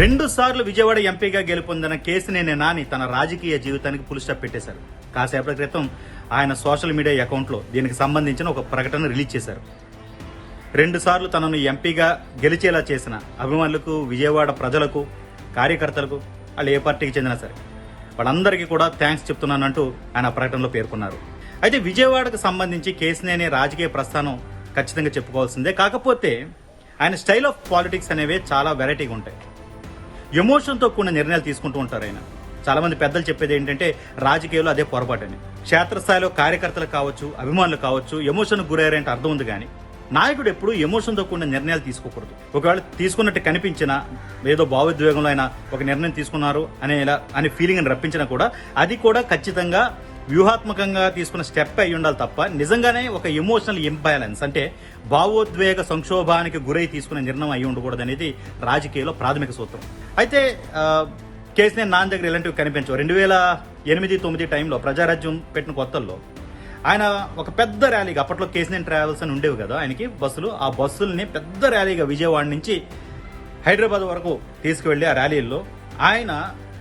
రెండు సార్లు విజయవాడ ఎంపీగా గెలుపొందిన కేసినేని నాని తన రాజకీయ జీవితానికి పులి స్టాప్ పెట్టేశారు. కాసేపటి క్రితం ఆయన సోషల్ మీడియా అకౌంట్లో దీనికి సంబంధించిన ఒక ప్రకటన రిలీజ్ చేశారు. రెండుసార్లు తనను ఎంపీగా గెలిచేలా చేసిన అభిమానులకు విజయవాడ ప్రజలకు కార్యకర్తలకు వాళ్ళు ఏ పార్టీకి చెందినా సరే. వాళ్ళందరికీ కూడా థ్యాంక్స్ చెప్తున్నానంటూ ఆయన ఆ ప్రకటనలో పేర్కొన్నారు. అయితే విజయవాడకు సంబంధించి కేసినేని రాజకీయ ప్రస్థానం ఖచ్చితంగా చెప్పుకోవాల్సిందే. కాకపోతే ఆయన స్టైల్ ఆఫ్ పాలిటిక్స్ అనేవి చాలా వెరైటీగా ఉంటాయి. ఎమోషన్తో కూడిన నిర్ణయాలు తీసుకుంటూ ఉంటారు ఆయన. చాలామంది పెద్దలు చెప్పేది ఏంటంటే రాజకీయాల్లో అదే పొరపాటని. క్షేత్రస్థాయిలో కార్యకర్తలు కావచ్చు అభిమానులు కావచ్చు ఎమోషన్ గురయ్యారంటే అర్థం ఉంది కానీ నాయకుడు ఎప్పుడు ఎమోషన్తో కూడిన నిర్ణయాలు తీసుకోకూడదు. ఒకవేళ తీసుకున్నట్టు కనిపించినా ఏదో భావోద్వేగంలో ఆయన ఒక నిర్ణయం తీసుకున్నారు అనే ఇలా అనే ఫీలింగ్ రప్పించినా కూడా అది కూడా ఖచ్చితంగా వ్యూహాత్మకంగా తీసుకున్న స్టెప్ అయి ఉండాలి తప్ప నిజంగానే ఒక ఎమోషనల్ ఇంబ్యాలెన్స్ అంటే భావోద్వేగ సంక్షోభానికి గురై తీసుకునే నిర్ణయం అయి ఉండకూడదు అనేది రాజకీయంలో ప్రాథమిక సూత్రం. అయితే కేసీఆర్ నాన్న దగ్గర ఇలాంటివి కనిపించవు. రెండు వేల ఎనిమిది తొమ్మిది టైంలో ప్రజారాజ్యం పెట్టిన కొత్తల్లో ఆయన ఒక పెద్ద ర్యాలీగా అప్పట్లో కేసీఆర్ ట్రావెల్స్ అని ఉండేవి కదా ఆయనకి బస్సులు ఆ బస్సుల్ని పెద్ద ర్యాలీగా విజయవాడ నుంచి హైదరాబాద్ వరకు తీసుకువెళ్ళి ఆ ర్యాలీల్లో ఆయన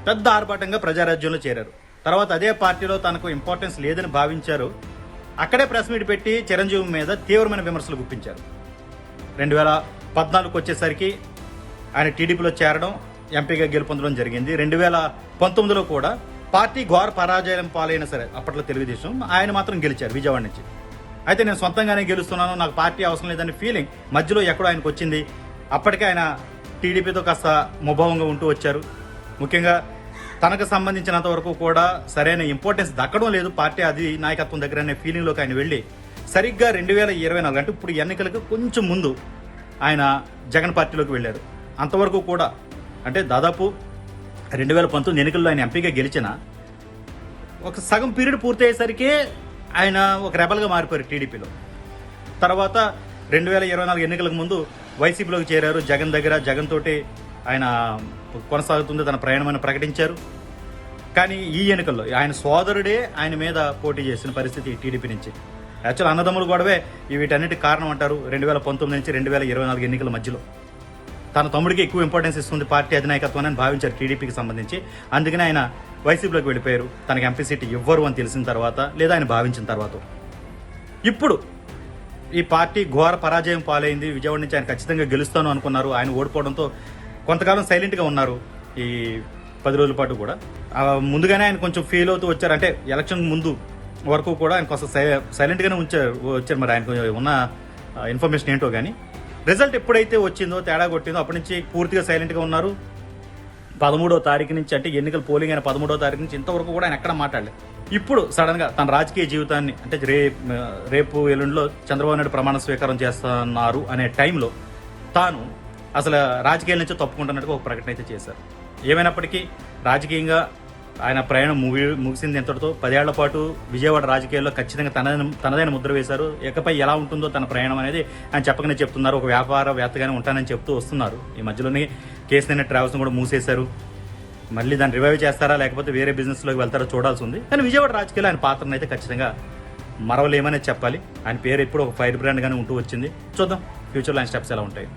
పెద్ద ఆర్భాటంగా ప్రజారాజ్యంలో చేరారు. తర్వాత అదే పార్టీలో తనకు ఇంపార్టెన్స్ లేదని భావించారు. అక్కడే ప్రెస్ మీట్ పెట్టి చిరంజీవి మీద తీవ్రమైన విమర్శలు గుప్పించారు. రెండు వేల పద్నాలుగుకి వచ్చేసరికి ఆయన టీడీపీలో చేరడం ఎంపీగా గెలుపొందడం జరిగింది. రెండు వేల పంతొమ్మిదిలో కూడా పార్టీ ఘోర పరాజయం పాలైన సరే అప్పట్లో తెలుగుదేశం ఆయన మాత్రం గెలిచారు విజయవాడ నుంచి. అయితే నేను సొంతంగానే గెలుస్తున్నాను నాకు పార్టీ అవసరం లేదని ఫీలింగ్ మధ్యలో ఎక్కడో ఆయనకు వచ్చింది. అప్పటికే ఆయన టీడీపీతో కాస్త ముభావంగా ఉంటూ వచ్చారు. ముఖ్యంగా తనకు సంబంధించినంత వరకు కూడా సరైన ఇంపార్టెన్స్ దక్కడం లేదు పార్టీ అది నాయకత్వం దగ్గర అనే ఫీలింగ్లోకి ఆయన వెళ్ళి సరిగ్గా రెండు వేల ఇరవై నాలుగు అంటే ఇప్పుడు ఎన్నికలకు కొంచెం ముందు ఆయన జగన్ పార్టీలోకి వెళ్ళారు. అంతవరకు కూడా అంటే దాదాపు రెండు వేల పంతొమ్మిది ఎన్నికల్లో ఆయన ఎంపీగా గెలిచిన ఒక సగం పీరియడ్ పూర్తయ్యేసరికి ఆయన ఒక రెబల్గా మారిపోయారు టీడీపీలో. తర్వాత రెండు వేల ఇరవై నాలుగు ఎన్నికలకు ముందు వైసీపీలోకి చేరారు జగన్ దగ్గర జగన్ తోటి ఆయన కొనసాగుతుంది తన ప్రయాణమని ప్రకటించారు. కానీ ఈ ఎన్నికల్లో ఆయన సోదరుడే ఆయన మీద పోటీ చేసిన పరిస్థితి టీడీపీ నుంచి. యాక్చువల్ అన్నదమ్ములు గొడవే వీటన్నిటి కారణం అంటారు రెండు వేల పంతొమ్మిది నుంచి రెండు వేల ఇరవై నాలుగు ఎన్నికల మధ్యలో. తన తమ్ముడికి ఎక్కువ ఇంపార్టెన్స్ ఇస్తుంది పార్టీ అధినాయకత్వం అని భావించారు టీడీపీకి సంబంధించి. అందుకని ఆయన వైసీపీలోకి వెళ్ళిపోయారు. తనకి ఎంపీ సీట్ ఇవ్వరు అని తెలిసిన తర్వాత లేదా ఆయన భావించిన తర్వాత. ఇప్పుడు ఈ పార్టీ ఘోర పరాజయం పాలైంది. విజయవాడ నుంచి ఆయన ఖచ్చితంగా గెలుస్తాను అనుకున్నారు. ఆయన ఓడిపోవడంతో కొంతకాలం సైలెంట్గా ఉన్నారు ఈ పది రోజుల పాటు కూడా. ముందుగానే ఆయన కొంచెం ఫీల్ అవుతూ వచ్చారు. అంటే ఎలక్షన్ ముందు వరకు కూడా ఆయన కొంచెం సై సైలెంట్గానే ఉంచారు వచ్చారు మరి ఆయనకు ఉన్న ఇన్ఫర్మేషన్ ఏంటో కానీ రిజల్ట్ ఎప్పుడైతే వచ్చిందో తేడా కొట్టిందో అప్పటి నుంచి పూర్తిగా సైలెంట్గా ఉన్నారు. పదమూడో తారీఖు నుంచి అంటే ఎన్నికల పోలింగ్ అయిన పదమూడో తారీఖు నుంచి ఇంతవరకు కూడా ఆయన ఎక్కడ మాట్లాడలేదు. ఇప్పుడు సడన్గా తన రాజకీయ జీవితాన్ని అంటే రే రేపు ఎల్లుండిలో చంద్రబాబు నాయుడు ప్రమాణ స్వీకారం చేస్తున్నారు అనే టైంలో తాను అసలు రాజకీయాల నుంచి తప్పుకుంటున్నట్టుగా ఒక ప్రకటన అయితే చేశారు. ఏమైనప్పటికీ రాజకీయంగా ఆయన ప్రయాణం ముగి ముగిసింది ఎంతటితో పదేళ్ళ పాటు విజయవాడ రాజకీయాల్లో ఖచ్చితంగా తన తనదైన ముద్ర వేశారు. ఇకపై ఎలా ఉంటుందో తన ప్రయాణం అనేది ఆయన చెప్పకనే చెప్తున్నారు. ఒక వ్యాపారవేత్తగానే ఉంటానని చెప్తూ వస్తున్నారు. ఈ మధ్యలోనే కేసీఆర్ ట్రావెల్స్ కూడా మూసేశారు. మళ్ళీ దాన్ని రివైవ్ చేస్తారా లేకపోతే వేరే బిజినెస్లోకి వెళ్తారో చూడాల్సి ఉంది. కానీ విజయవాడ రాజకీయాలు ఆయన పాత్రను అయితే ఖచ్చితంగా మరవలేమనే చెప్పాలి. ఆయన పేరు ఎప్పుడు ఒక ఫైర్ బ్రాండ్గానే ఉంటూ వచ్చింది. చూద్దాం. ఫ్యూచర్లో ఆయన స్టెప్స్ ఎలా ఉంటాయి.